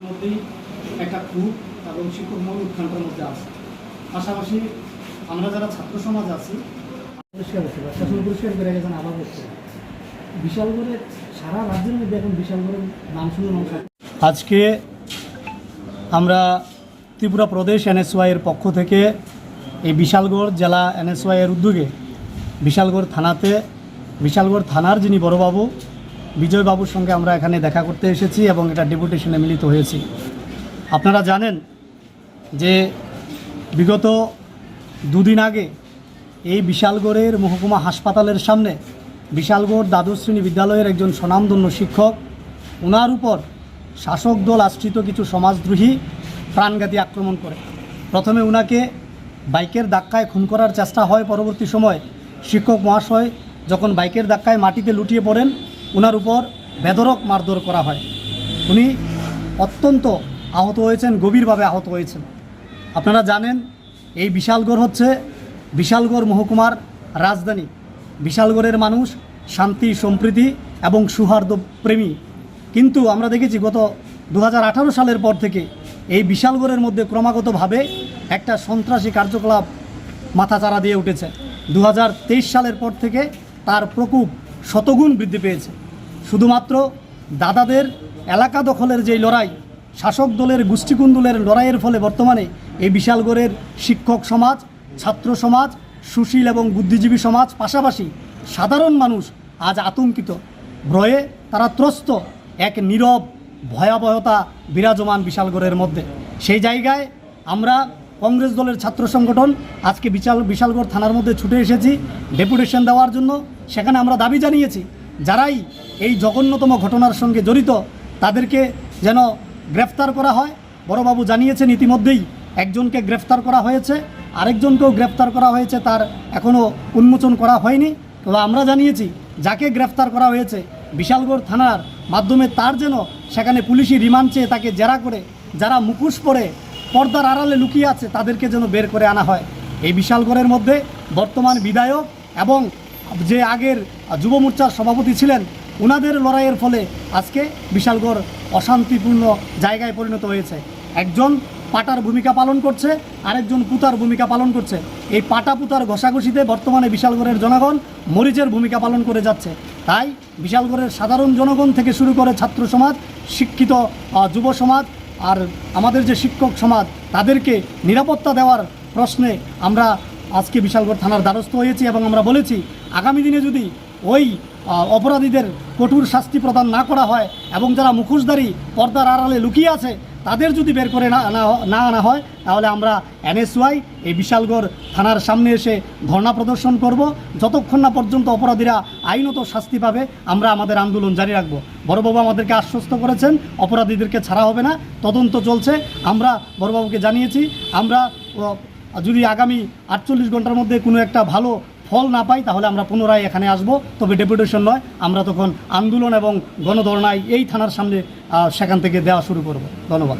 মধ্যেই একটা এবং শিক্ষক মহল উৎখানটার মধ্যে আছে। পাশাপাশি আমরা যারা ছাত্র সমাজ আছি শাসন পরিষ্কার করে গেছেন আবার বিশাল করে সারা রাজ্যের মধ্যে এখন বিশাল করে নাম শুনে আজকে আমরা ত্রিপুরা প্রদেশ এনএসওয়াই এর পক্ষ থেকে এই বিশালগড় জেলা এনএসওয়াই এর উদ্যোগে বিশালগড় থানাতে বিশালগড় থানার যিনি বড়বাবু বিজয়বাবুর সঙ্গে আমরা এখানে দেখা করতে এসেছি এবং এটা ডেপুটেশনে মিলিত হয়েছি। আপনারা জানেন যে বিগত দুদিন আগে এই বিশালগড়ের মহকুমা হাসপাতালের সামনে বিশালগড় দ্বাদশ শ্রেণি বিদ্যালয়ের একজন স্বনামধন্য শিক্ষক ওনার উপর শাসক দল আশ্রিত কিছু সমাজদ্রোহী প্রাণঘাতী আক্রমণ করে। প্রথমে উনাকে বাইকের ধাক্কায় খুন করার চেষ্টা হয়। পরবর্তী সময় শিক্ষক মহাশয় যখন বাইকের ধাক্কায় মাটিতে লুটিয়ে পড়েন ওনার উপর বেদরক মারধর করা হয়। উনি অত্যন্ত আহত হয়েছেন, গভীরভাবে আহত হয়েছেন। আপনারা জানেন, এই বিশালগড় হচ্ছে বিশালগড় মহকুমার রাজধানী। বিশালগড়ের মানুষ শান্তি, সম্প্রীতি এবং সৌহার্দ্য প্রেমী। কিন্তু আমরা দেখেছি গত দু হাজার আঠারো সালের পর থেকে এই বিশালগড়ের মধ্যে ক্রমাগতভাবে একটা সন্ত্রাসী কার্যকলাপ মাথাচাড়া দিয়ে উঠেছে। দু হাজার তেইশ সালের পর থেকে তার প্রকোপ শতগুণ বৃদ্ধি পেয়েছে। শুধুমাত্র দাদাদের এলাকা দখলের যেই লড়াই, শাসক দলের গোষ্ঠীকুন্দুলের লড়াইয়ের ফলে বর্তমানে এই বিশালগড়ের শিক্ষক সমাজ, ছাত্র সমাজ, সুশীল এবং বুদ্ধিজীবী সমাজ পাশাপাশি সাধারণ মানুষ আজ আতঙ্কিত। ভয়ে তারা ত্রস্ত এক নীরব, ভয়াবহতা বিরাজমান বিশালগড়ের মধ্যে। সেই জায়গায় আমরা কংগ্রেস দলের ছাত্র সংগঠন। আজকে বিশাল বিশালগড় থানার মধ্যে ছুটে এসেছি ডেপুটেশন দেওয়ার জন্য। সেখানে আমরা দাবি জানিয়েছি, যারাই এই জঘন্যতম ঘটনার সঙ্গে জড়িত, তাদেরকে যেন গ্রেফতার করা হয়। বড়বাবু জানিয়েছেন ইতিমধ্যেই একজনকে গ্রেফতার করা হয়েছে। আরেকজনকেও গ্রেফতার করা হয়েছে, তার এখনও উন্মোচন করা হয়নি। তবে আমরা জানিয়েছি, যাকে গ্রেফতার করা হয়েছে, বিশালগড় থানার মাধ্যমে তার যেন সেখানে পুলিশি রিমান্ড চেয়ে তাকে জেরা করে, যারা মুখোশ পরে পর্দার আড়ালে লুকিয়ে আছে, তাদেরকে যেন বের করে আনা হয়। এই বিশালগড়ের মধ্যে বর্তমান বিধায়ক এবং যে আগের যুব মোর্চার সভাপতি ছিলেন ওনাদের লড়াইয়ের ফলে আজকে বিশালগড় অশান্তিপূর্ণ জায়গায় পরিণত হয়েছে। একজন পাটার ভূমিকা পালন করছে, আরেকজন পুতার ভূমিকা পালন করছে। এই পাটা পুতার ঘষাঘষিতে বর্তমানে বিশালগড়ের জনগণ মরিচের ভূমিকা পালন করে যাচ্ছে। তাই বিশালগড়ের সাধারণ জনগণ থেকে শুরু করে ছাত্র সমাজ, শিক্ষিত যুব সমাজ আর আমাদের যে শিক্ষক সমাজ, তাদেরকে নিরাপত্তা দেওয়ার প্রশ্নে আমরা আজকে বিশালগড় থানার দ্বারস্থ হয়েছি এবং আমরা বলেছি, আগামী দিনে যদি ওই অপরাধীদের কঠোর শাস্তি প্রদান না করা হয় এবং যারা মুখোশধারী পর্দার আড়ালে লুকিয়ে আছে তাদের যদি বের করে না আনা না আনা হয়, তাহলে আমরা এনএসওয়াই, এই বিশালগড় থানার সামনে এসে ধর্ণা প্রদর্শন করব। যতক্ষণ না পর্যন্ত অপরাধীরা আইনত শাস্তি পাবে, আমরা আমাদের আন্দোলন জারি রাখব। বড়বাবু আমাদেরকে আশ্বস্ত করেছেন, অপরাধীদেরকে ছাড়া হবে না, তদন্ত চলছে। আমরা বড়বাবুকে জানিয়েছি, আমরা যদি আগামী আটচল্লিশ ঘণ্টার মধ্যে কোনো একটা ভালো ফল না পাই, তাহলে আমরা পুনরায় এখানে আসব। তবে ডেপুটেশন নয়, আমরা তখন আন্দোলন এবং গণধর্ণায় এই থানার সামনে সেখান থেকে দেওয়া শুরু করব। ধন্যবাদ।